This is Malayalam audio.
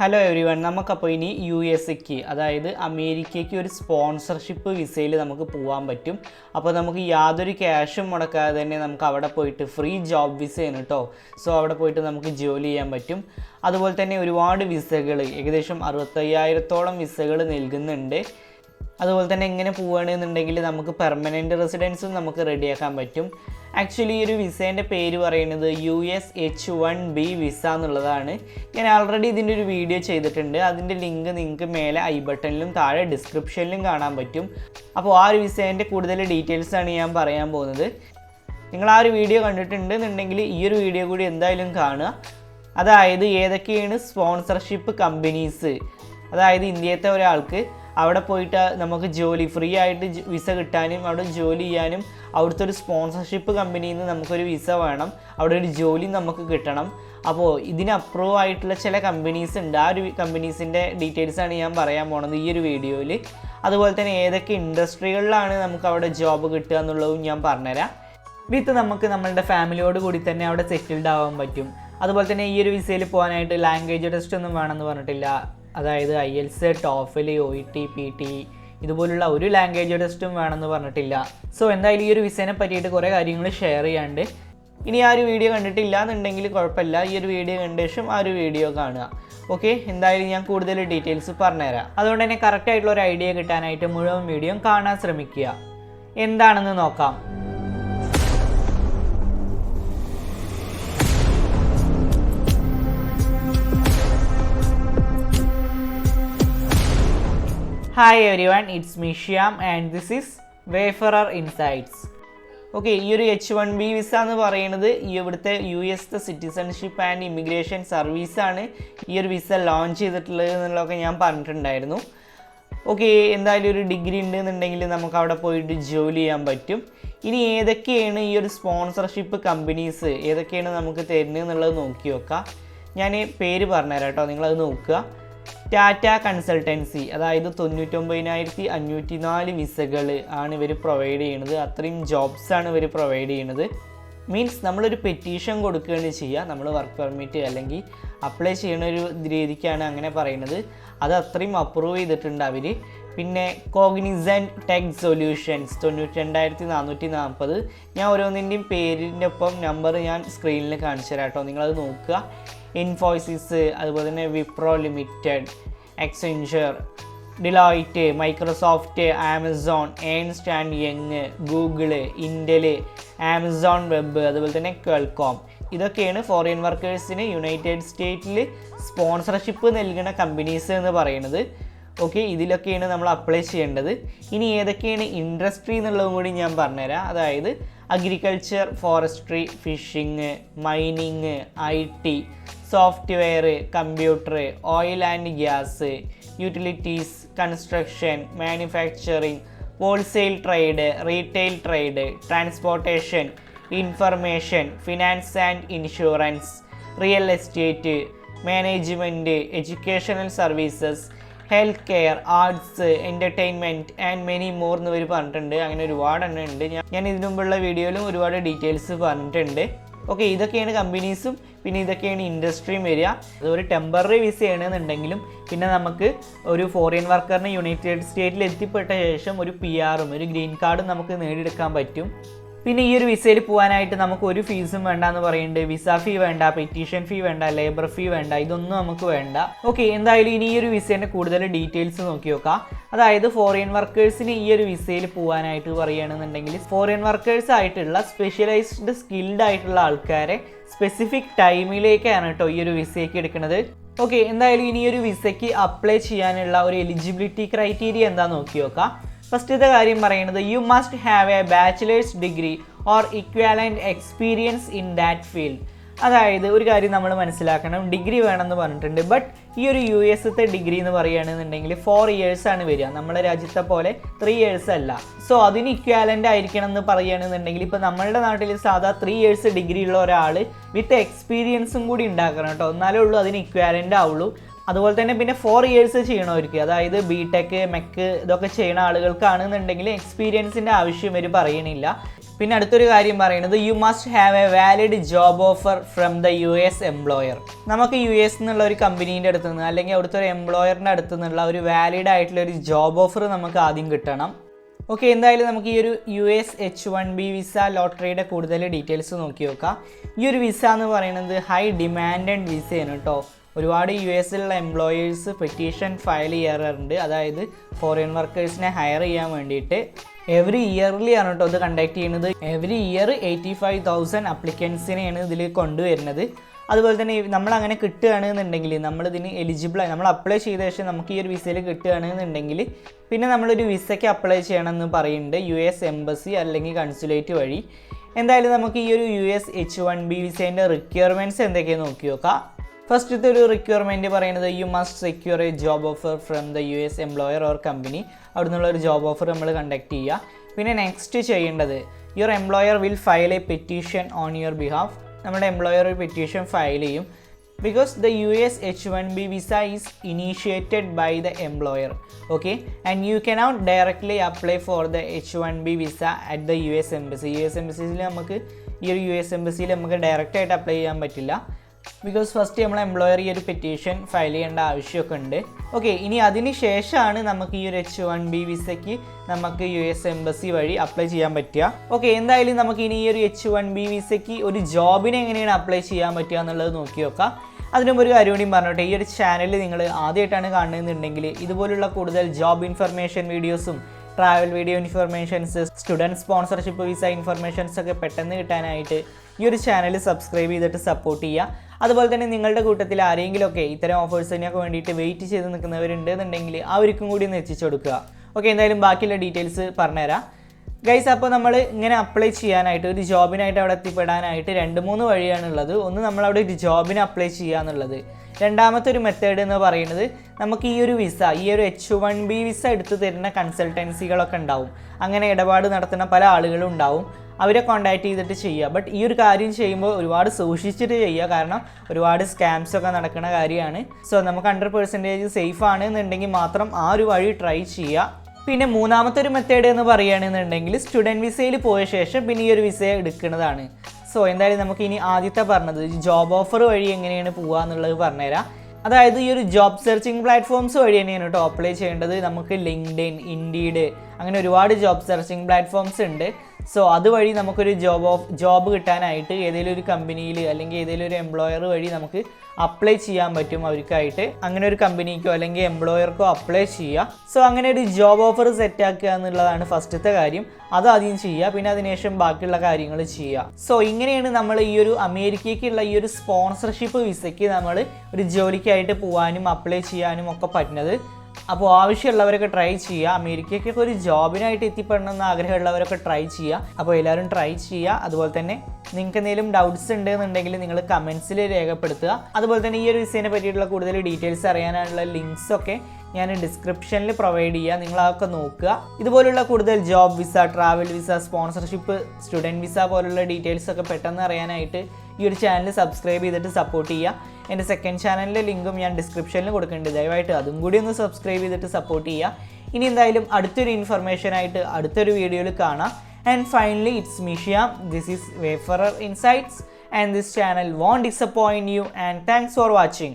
ഹലോ എവരി വൺ നമുക്കപ്പോൾ ഇനി യു എസ് എക്ക് അതായത് അമേരിക്കയ്ക്ക് ഒരു സ്പോൺസർഷിപ്പ് വിസയിൽ നമുക്ക് പോകാൻ പറ്റും. അപ്പോൾ നമുക്ക് യാതൊരു ക്യാഷും മുടക്കാതെ തന്നെ നമുക്ക് അവിടെ പോയിട്ട് ഫ്രീ ജോബ് വിസയാണ് കേട്ടോ സോ അവിടെ പോയിട്ട് നമുക്ക് ജോലി ചെയ്യാൻ പറ്റും. അതുപോലെ തന്നെ ഒരുപാട് വിസകൾ ഏകദേശം അറുപത്തയ്യായിരത്തോളം വിസകൾ നൽകുന്നുണ്ട്. അതുപോലെ തന്നെ എങ്ങനെ പോവുകയാണെന്നുണ്ടെങ്കിൽ നമുക്ക് പെർമനന്റ് റെസിഡൻസും നമുക്ക് റെഡിയാക്കാൻ പറ്റും. ആക്ച്വലി ഈ ഒരു വിസേന്റെ പേര് പറയുന്നത് U S H one B visa എന്നുള്ളതാണ്. ഞാൻ ആൾറെഡി ഇതിന്റെ ഒരു വീഡിയോ ചെയ്തിട്ടുണ്ട്. അതിന്റെ ലിങ്ക് നിങ്ങൾക്ക് മേലെ ഐ ബട്ടണിലും താഴെ ഡിസ്ക്രിപ്ഷനിലും കാണാൻ പറ്റും. അപ്പോൾ ആ ഒരു വിസേന്റെ കൂടുതൽ ഡീറ്റെയിൽസാണ് ഞാൻ പറയാൻ പോകുന്നത്. നിങ്ങൾ ആ ഒരു വീഡിയോ കണ്ടിട്ടുണ്ടെന്നുണ്ടെങ്കിൽ ഈ ഒരു വീഡിയോ കൂടി എന്തായാലും കാണുക. അതായത് ഏതൊക്കെയാണ് സ്പോൺസർഷിപ്പ് കമ്പനീസ് അതായത് ഇന്ത്യത്തെ ഒരാൾക്ക് അവിടെ പോയിട്ട് നമുക്ക് ജോലി ഫ്രീ ആയിട്ട് വിസ കിട്ടാനും അവിടെ ജോലി ചെയ്യാനും അവിടുത്തെ ഒരു സ്പോൺസർഷിപ്പ് കമ്പനിയിൽ നിന്ന് നമുക്കൊരു വിസ വേണം. അവിടെ ഒരു ജോലി നമുക്ക് കിട്ടണം. അപ്പോൾ ഇതിന് അപ്രൂവ് ആയിട്ടുള്ള ചില കമ്പനീസ് ഉണ്ട്. ആ ഒരു കമ്പനീസിന്റെ ഡീറ്റെയിൽസ് ആണ് ഞാൻ പറയാൻ പോണത് ഈ ഒരു വീഡിയോയിൽ അതുപോലെ തന്നെ ഏതൊക്കെ ഇൻഡസ്ട്രികളിലാണ് നമുക്ക് അവിടെ ജോബ് കിട്ടുക എന്നുള്ളതും ഞാൻ പറഞ്ഞുതരാം. വിത്ത് നമുക്ക് നമ്മളുടെ ഫാമിലിയോട് കൂടി തന്നെ അവിടെ സെറ്റിൽഡ് ആവാൻ പറ്റും. അതുപോലെ തന്നെ ഈ ഒരു വിസയിൽ പോകാനായിട്ട് ലാംഗ്വേജ് ടെസ്റ്റ് ഒന്നും വേണമെന്ന് പറഞ്ഞിട്ടില്ല. അതായത് IELTS TOEFL O E T P T ഇതുപോലുള്ള ഒരു ലാംഗ്വേജ് ടെസ്റ്റും വേണമെന്ന് പറഞ്ഞിട്ടില്ല. സോ എന്തായാലും ഈ ഒരു വിസേനെ പറ്റിയിട്ട് കുറേ കാര്യങ്ങൾ ഷെയർ ചെയ്യാണ്ട് ഇനി ആ ഒരു വീഡിയോ കണ്ടിട്ടില്ല എന്നുണ്ടെങ്കിൽ കുഴപ്പമില്ല. ഈ ഒരു വീഡിയോ കണ്ട ശേഷം ആ ഒരു വീഡിയോ കാണുക. ഓക്കെ എന്തായാലും ഞാൻ കൂടുതൽ ഡീറ്റെയിൽസ് പറഞ്ഞുതരാം. അതുകൊണ്ട് തന്നെ കറക്റ്റ് ആയിട്ടുള്ള ഒരു ഐഡിയ കിട്ടാനായിട്ട് മുഴുവൻ വീഡിയോ കാണാൻ ശ്രമിക്കുക. എന്താണെന്ന് നോക്കാം. Hi everyone it's Mishyam and this is Wayfarer Insights okay ഈ ഒരു എച്ച് വൺ ബി വിസ എന്ന് പറയുന്നത് ഈ ഇവിടുത്തെ U S citizenship and immigration സർവീസാണ് ഈ ഒരു വിസ ലോഞ്ച് ചെയ്തിട്ടുള്ളത് എന്നുള്ളതൊക്കെ ഞാൻ പറഞ്ഞിട്ടുണ്ടായിരുന്നു. ഓക്കെ എന്തായാലും ഒരു ഡിഗ്രി ഉണ്ടെന്നുണ്ടെങ്കിൽ നമുക്ക് അവിടെ പോയിട്ട് ജോലി ചെയ്യാൻ പറ്റും. ഇനി ഏതൊക്കെയാണ് ഈ ഒരു സ്പോൺസർഷിപ്പ് കമ്പനീസ് ഏതൊക്കെയാണ് നമുക്ക് തരുന്നത് എന്നുള്ളത് നോക്കി നോക്കാം ഞാൻ പേര് പറഞ്ഞുതരാം കേട്ടോ നിങ്ങളത് നോക്കുക. ടാറ്റ കൺസൾട്ടൻസി അതായത് തൊണ്ണൂറ്റൊമ്പതിനായിരത്തി അഞ്ഞൂറ്റി നാല് വിസകൾ ആണ് ഇവർ പ്രൊവൈഡ് ചെയ്യുന്നത്. അത്രയും ജോബ്സാണ് ഇവർ പ്രൊവൈഡ് ചെയ്യുന്നത്. മീൻസ് നമ്മളൊരു പെറ്റീഷൻ കൊടുക്കുകയാണ് ചെയ്യുക. നമ്മൾ വർക്ക് പെർമിറ്റ് അല്ലെങ്കിൽ അപ്ലൈ ചെയ്യുന്ന ഒരു രീതിക്കാണ് അങ്ങനെ പറയുന്നത്. അത് അത്രയും അപ്രൂവ് ചെയ്തിട്ടുണ്ട് അവർ പിന്നെ കോഗ്നിസൻ ടെക് സൊല്യൂഷൻസ് തൊണ്ണൂറ്റി രണ്ടായിരത്തി നാനൂറ്റി നാൽപ്പത് ഞാൻ ഓരോന്നിന്റെയും പേരിന്റെ ഒപ്പം നമ്പർ ഞാൻ സ്ക്രീനിൽ കാണിച്ചു തരാം കേട്ടോ നിങ്ങളത് നോക്കുക. ഇൻഫോയ്സിസ് അതുപോലെ തന്നെ Wipro limited Accenture Deloitte Microsoft Amazon Ernst and Young Google Intel Amazon web അതുപോലെ തന്നെ കേൾക്കോം ഇതൊക്കെയാണ് ഫോറിൻ വർക്കേഴ്സിന് യുണൈറ്റഡ് സ്റ്റേറ്റിൽ സ്പോൺസർഷിപ്പ് നൽകുന്ന കമ്പനീസ് എന്ന് പറയുന്നത്. ഓക്കെ ഇതിലൊക്കെയാണ് നമ്മൾ അപ്ലൈ ചെയ്യേണ്ടത്. ഇനി ഏതൊക്കെയാണ് ഇൻഡസ്ട്രി എന്നുള്ളതും കൂടി ഞാൻ പറഞ്ഞുതരാം. അതായത് agriculture forestry fishing mining I T software computer oil and gas utilities construction manufacturing wholesale trade retail trade transportation information finance and insurance real estate management educational services health care arts entertainment and many more എന്ന് പറഞ്ഞിട്ടുണ്ട്. അങ്ങനെ ഒരുപാട് എണ്ണം ഉണ്ട്. ഞാൻ ഞാൻ ഇതിനു വീഡിയോയിലും ഒരുപാട് ഡീറ്റെയിൽസ് പറഞ്ഞിട്ടുണ്ട്. ഓക്കെ ഇതൊക്കെയാണ് കമ്പനീസും പിന്നെ ഇതൊക്കെയാണ് ഇൻഡസ്ട്രിയും വരിക. അത് ഒരു ടെമ്പററി വിസ ആണെന്നുണ്ടെങ്കിലും പിന്നെ നമുക്ക് ഒരു ഫോറിയൻ വർക്കറിന് യുണൈറ്റഡ് സ്റ്റേറ്റിൽ എത്തിപ്പെട്ട ശേഷം ഒരു പി ആറും ഒരു ഗ്രീൻ കാർഡും നമുക്ക് നേടിയെടുക്കാൻ പറ്റും. പിന്നെ ഈ ഒരു വിസയിൽ പോകാനായിട്ട് നമുക്ക് ഒരു ഫീസും വേണ്ട എന്ന് പറയുന്നുണ്ട്. വിസ ഫീ വേണ്ട പെറ്റീഷൻ ഫീ വേണ്ട ലേബർ ഫീ വേണ്ട ഇതൊന്നും നമുക്ക് വേണ്ട. ഓക്കെ എന്തായാലും ഇനി ഈ ഒരു വിസേന്റെ കൂടുതൽ ഡീറ്റെയിൽസ് നോക്കി നോക്കാം. അതായത് ഫോറിൻ വർക്കേഴ്സിന് ഈ ഒരു വിസയിൽ പോകാനായിട്ട് പറയുകയാണെന്നുണ്ടെങ്കിൽ ഫോറിൻ വർക്കേഴ്സ് ആയിട്ടുള്ള സ്പെഷ്യലൈസ്ഡ് സ്കിൽഡ് ആയിട്ടുള്ള ആൾക്കാരെ സ്പെസിഫിക് ടൈമിലേക്കാണ് കേട്ടോ ഈ ഒരു വിസയ്ക്ക് എടുക്കുന്നത്. ഓക്കെ എന്തായാലും ഇനി ഒരു വിസയ്ക്ക് അപ്ലൈ ചെയ്യാനുള്ള ഒരു എലിജിബിലിറ്റി ക്രൈറ്റീരിയ എന്താ നോക്കി നോക്കാം. ഫസ്റ്റത്തെ കാര്യം പറയുന്നത് you must have a bachelor's degree or equivalent experience in that field അതായത് ഒരു കാര്യം നമ്മൾ മനസ്സിലാക്കണം ഡിഗ്രി വേണമെന്ന് പറഞ്ഞിട്ടുണ്ട് ബട്ട് ഈ ഒരു യു എസത്തെ ഡിഗ്രി എന്ന് പറയുകയാണെന്നുണ്ടെങ്കിൽ ഫോർ ഇയേഴ്സ് ആണ് വരിക. നമ്മുടെ രാജ്യത്തെ പോലെ ത്രീ ഇയേഴ്സ് അല്ല. സോ അതിന് ഇക്വാലന്റ് ആയിരിക്കണം എന്ന് പറയുകയാണെന്നുണ്ടെങ്കിൽ ഇപ്പോൾ നമ്മളുടെ നാട്ടിൽ സാധാ ത്രീ ഇയേഴ്സ് ഡിഗ്രി ഉള്ള ഒരാൾ വിത്ത് എക്സ്പീരിയൻസും കൂടി ഉണ്ടാക്കണം കേട്ടോ. എന്നാലേ ഉള്ളൂ അതിന് ഇക്വാലന്റ് ആവുള്ളൂ. അതുപോലെ തന്നെ പിന്നെ ഫോർ ഇയേഴ്സ് ചെയ്യണവർക്ക് അതായത് ബി ടെക് മെക്ക് ഇതൊക്കെ ചെയ്യുന്ന ആളുകൾക്കാണെന്നുണ്ടെങ്കിൽ എക്സ്പീരിയൻസിന്റെ ആവശ്യം ഇവർ പറയണില്ല. പിന്നെ അടുത്തൊരു കാര്യം പറയുന്നത് you must have a valid job offer from the U S employer നമുക്ക് യു എസ് എന്നുള്ള ഒരു കമ്പനീന്റെ അടുത്ത് നിന്ന് അല്ലെങ്കിൽ അവിടുത്തെ ഒരു എംപ്ലോയറിന്റെ അടുത്ത് നിന്നുള്ള ഒരു വാലിഡ് ആയിട്ടുള്ള ഒരു ജോബ് ഓഫർ നമുക്ക് ആദ്യം കിട്ടണം. ഓക്കെ എന്തായാലും നമുക്ക് ഈ ഒരു U S H one B visa ലോട്ടറിയുടെ കൂടുതൽ ഡീറ്റെയിൽസ് നോക്കി നോക്കാം. ഈ ഒരു വിസ എന്ന് പറയുന്നത് ഹൈ ഡിമാൻഡ് വിസയാണ് കേട്ടോ ഒരുപാട് യു എസിലുള്ള എംപ്ലോയേഴ്സ് പെറ്റീഷൻ ഫയൽ ചെയ്യാറുണ്ട്. അതായത് ഫോറിൻ വർക്കേഴ്സിനെ ഹയർ ചെയ്യാൻ വേണ്ടിയിട്ട്. എവറി ഇയർലി ആണ് കേട്ടോ ഇത് കണ്ടക്ട് ചെയ്യുന്നത്. Every year eighty five thousand അപ്ലിക്കൻസിനെയാണ് ഇതിൽ കൊണ്ടുവരുന്നത്. അതുപോലെ തന്നെ നമ്മൾ അങ്ങനെ കിട്ടുകയാണെന്നുണ്ടെങ്കിൽ നമ്മളിതിന് എലിജിബിളായി നമ്മൾ അപ്ലൈ ചെയ്ത ശേഷം നമുക്ക് ഈ ഒരു വിസയിൽ കിട്ടുകയാണെന്നുണ്ടെങ്കിൽ പിന്നെ നമ്മളൊരു വിസയ്ക്ക് അപ്ലൈ ചെയ്യണമെന്ന് പറയുന്നുണ്ട് യു എസ് എംബസി അല്ലെങ്കിൽ കൺസുലേറ്റ് വഴി. എന്തായാലും നമുക്ക് ഈ ഒരു U S H one B വിസേന്റെ requirements എന്തൊക്കെയാണ് നോക്കി നോക്കാം. ഫസ്റ്റത്തെ ഒരു റിക്വയർമെന്റ് പറയുന്നത് you must secure a job offer from the U S employer or company അവിടെ നിന്നുള്ള ഒരു ജോബ് ഓഫർ നമ്മൾ കണ്ടക്ട് ചെയ്യുക പിന്നെ നെക്സ്റ്റ് ചെയ്യേണ്ടത് your employer will file a petition on your behalf നമ്മുടെ എംപ്ലോയർ ഒരു പെറ്റീഷൻ ഫയൽ ചെയ്യും. Is initiated by the employer okay and you cannot directly apply for the H one B visa at the U S embassy U S എംബസിയിൽ നമുക്ക് ഈ ഒരു യു എസ് എംബസിയിൽ നമുക്ക് ഡയറക്റ്റായിട്ട് അപ്ലൈ ചെയ്യാൻ പറ്റില്ല. ബിക്കോസ് ഫസ്റ്റ് നമ്മൾ എംപ്ലോയർ ഈ ഒരു പെറ്റീഷൻ ഫയൽ ചെയ്യേണ്ട ആവശ്യമൊക്കെ ഉണ്ട്. ഓക്കെ ഇനി അതിന് ശേഷമാണ് നമുക്ക് ഈ ഒരു എച്ച് വൺ ബി വിസയ്ക്ക് നമുക്ക് യു എസ് എംബസി വഴി അപ്ലൈ ചെയ്യാൻ പറ്റുക. ഓക്കെ എന്തായാലും നമുക്ക് ഇനി ഈ ഒരു എച്ച് വൺ ബി വിസയ്ക്ക് ഒരു ജോബിന് എങ്ങനെയാണ് അപ്ലൈ ചെയ്യാൻ പറ്റുക എന്നുള്ളത് നോക്കി നോക്കാം. അതിനും ഒരു കാര്യം കൂടി പറഞ്ഞോട്ടെ ഈ ഒരു ചാനൽ നിങ്ങൾ ആദ്യമായിട്ടാണ് കാണുന്നുണ്ടെങ്കിൽ ഇതുപോലുള്ള കൂടുതൽ ജോബ് ഇൻഫർമേഷൻ വീഡിയോസും travel video informations student sponsorship visa informations ഒക്കെ പെട്ടെന്ന് കിട്ടാനായിട്ട് ഈ ഒരു ചാനൽ സബ്സ്ക്രൈബ് ചെയ്തിട്ട് സപ്പോർട്ട് ചെയ്യുക. അതുപോലെ തന്നെ നിങ്ങളുടെ കൂട്ടത്തിൽ ആരെങ്കിലുമൊക്കെ ഇത്തരം ഓഫേഴ്സിനൊക്കെ വേണ്ടിയിട്ട് വെയിറ്റ് ചെയ്ത് നിൽക്കുന്നവരുണ്ടെന്നുണ്ടെങ്കിൽ അവർക്കും കൂടി ഒന്ന് എത്തിച്ചു കൊടുക്കുക. ഓക്കെ എന്തായാലും ബാക്കിയുള്ള ഡീറ്റെയിൽസ് പറഞ്ഞുതരാം. ഗൈസ് അപ്പോൾ നമ്മൾ ഇങ്ങനെ അപ്ലൈ ചെയ്യാനായിട്ട് ഒരു ജോബിനായിട്ട് അവിടെ എത്തിപ്പെടാനായിട്ട് രണ്ട് മൂന്ന് വഴിയാണുള്ളത് ഒന്ന് നമ്മൾ അവിടെ ഒരു ജോബിന് അപ്ലൈ ചെയ്യുക എന്നുള്ളത്. രണ്ടാമത്തെ ഒരു മെത്തേഡ് എന്ന് പറയുന്നത് നമുക്ക് ഈ ഒരു വിസ ഈ ഒരു എച്ച് വൺ ബി വിസ എടുത്തു തരുന്ന കൺസൾട്ടൻസികളൊക്കെ ഉണ്ടാവും. അങ്ങനെ ഇടപാട് നടത്തുന്ന പല ആളുകളും ഉണ്ടാവും. അവരെ കോണ്ടാക്ട് ചെയ്തിട്ട് ചെയ്യുക. ബട്ട് ഈ ഒരു കാര്യം ചെയ്യുമ്പോൾ ഒരുപാട് സൂക്ഷിച്ചിട്ട് ചെയ്യുക. കാരണം ഒരുപാട് സ്കാംസ് ഒക്കെ നടക്കുന്ന കാര്യമാണ്. സോ നമുക്ക് ഹൺഡ്രഡ് പെർസെന്റേജ് സേഫ് ആണ് എന്നുണ്ടെങ്കിൽ മാത്രം ആ ഒരു വഴി ട്രൈ ചെയ്യുക. പിന്നെ മൂന്നാമത്തെ ഒരു മെത്തേഡ് എന്ന് പറയുകയാണെന്നുണ്ടെങ്കിൽ സ്റ്റുഡന്റ് വിസയിൽ പോയ ശേഷം പിന്നെ ഈ ഒരു വിസ എടുക്കുന്നതാണ്. സോ എന്തായാലും നമുക്ക് ഇനി ആദ്യത്തെ പറഞ്ഞത് ജോബ് ഓഫർ വഴി എങ്ങനെയാണ് പോവുക എന്നുള്ളത് പറഞ്ഞുതരാം. അതായത് ഈ ഒരു ജോബ് സെർച്ചിങ് പ്ലാറ്റ്ഫോംസ് വഴി തന്നെയാണ് കേട്ടോ അപ്ലൈ ചെയ്യേണ്ടത്. നമുക്ക് ലിങ്ക്ഡിൻ ഇൻഡീഡ് അങ്ങനെ ഒരുപാട് ജോബ് സെർച്ചിങ് പ്ലാറ്റ്ഫോംസ് ഉണ്ട്. സോ അതുവഴി നമുക്കൊരു ജോബ് ഓഫ് ജോബ് കിട്ടാനായിട്ട് ഏതെങ്കിലും ഒരു കമ്പനിയിൽ അല്ലെങ്കിൽ ഏതെങ്കിലും ഒരു എംപ്ലോയർ വഴി നമുക്ക് അപ്ലൈ ചെയ്യാൻ പറ്റും അവർക്കായിട്ട്. അങ്ങനെ ഒരു കമ്പനിക്കോ അല്ലെങ്കിൽ എംപ്ലോയർക്കോ അപ്ലൈ ചെയ്യുക. സോ അങ്ങനെ ഒരു ജോബ് ഓഫർ സെറ്റ് ആക്കുക എന്നുള്ളതാണ് ഫസ്റ്റത്തെ കാര്യം. അത് ആദ്യം ചെയ്യുക പിന്നെ അതിനുശേഷം ബാക്കിയുള്ള കാര്യങ്ങൾ ചെയ്യുക. സോ ഇങ്ങനെയാണ് നമ്മൾ ഈ ഒരു അമേരിക്കയ്ക്കുള്ള ഈ ഒരു സ്പോൺസർഷിപ്പ് വിസയ്ക്ക് നമ്മൾ ഒരു ജോലിക്കായിട്ട് പോകാനും അപ്ലൈ ചെയ്യാനും ഒക്കെ പറ്റുന്നത്. അപ്പോൾ ആവശ്യമുള്ളവരൊക്കെ ട്രൈ ചെയ്യുക. അമേരിക്കയ്ക്കൊക്കെ ഒരു ജോബിനായിട്ട് എത്തിപ്പെടണമെന്ന് ആഗ്രഹമുള്ളവരൊക്കെ ട്രൈ ചെയ്യുക. അപ്പോൾ എല്ലാവരും ട്രൈ ചെയ്യുക. അതുപോലെ തന്നെ നിങ്ങൾക്ക് എന്തെങ്കിലും ഡൗട്ട്സ് ഉണ്ട് എന്നുണ്ടെങ്കിൽ നിങ്ങൾ കമൻസിൽ രേഖപ്പെടുത്തുക. അതുപോലെ തന്നെ ഈ ഒരു വിസയെ പറ്റിയിട്ടുള്ള കൂടുതൽ ഡീറ്റെയിൽസ് അറിയാനുള്ള ലിങ്ക്സ് ഒക്കെ ഞാൻ ഡിസ്ക്രിപ്ഷനിൽ പ്രൊവൈഡ് ചെയ്യുക. നിങ്ങൾ അതൊക്കെ നോക്കുക. ഇതുപോലുള്ള കൂടുതൽ job visa travel visa sponsorship student visa പോലുള്ള ഡീറ്റെയിൽസ് ഒക്കെ പെട്ടെന്ന് അറിയാനായിട്ട് ഈ ഒരു ചാനൽ സബ്സ്ക്രൈബ് ചെയ്തിട്ട് സപ്പോർട്ട് ചെയ്യുക. എന്റെ സെക്കൻഡ് ചാനലിന്റെ ലിങ്കും ഞാൻ ഡിസ്ക്രിപ്ഷനിൽ കൊടുക്കുന്നുണ്ട്. ദയവായിട്ട് അതും കൂടി ഒന്ന് സബ്സ്ക്രൈബ് ചെയ്തിട്ട് സപ്പോർട്ട് ചെയ്യുക. ഇനി എന്തായാലും അടുത്തൊരു ഇൻഫർമേഷനായിട്ട് അടുത്തൊരു വീഡിയോയിൽ കാണാം. And finally it's Mishiya this is Wayfarer Insights and this channel won't disappoint you and thanks for watching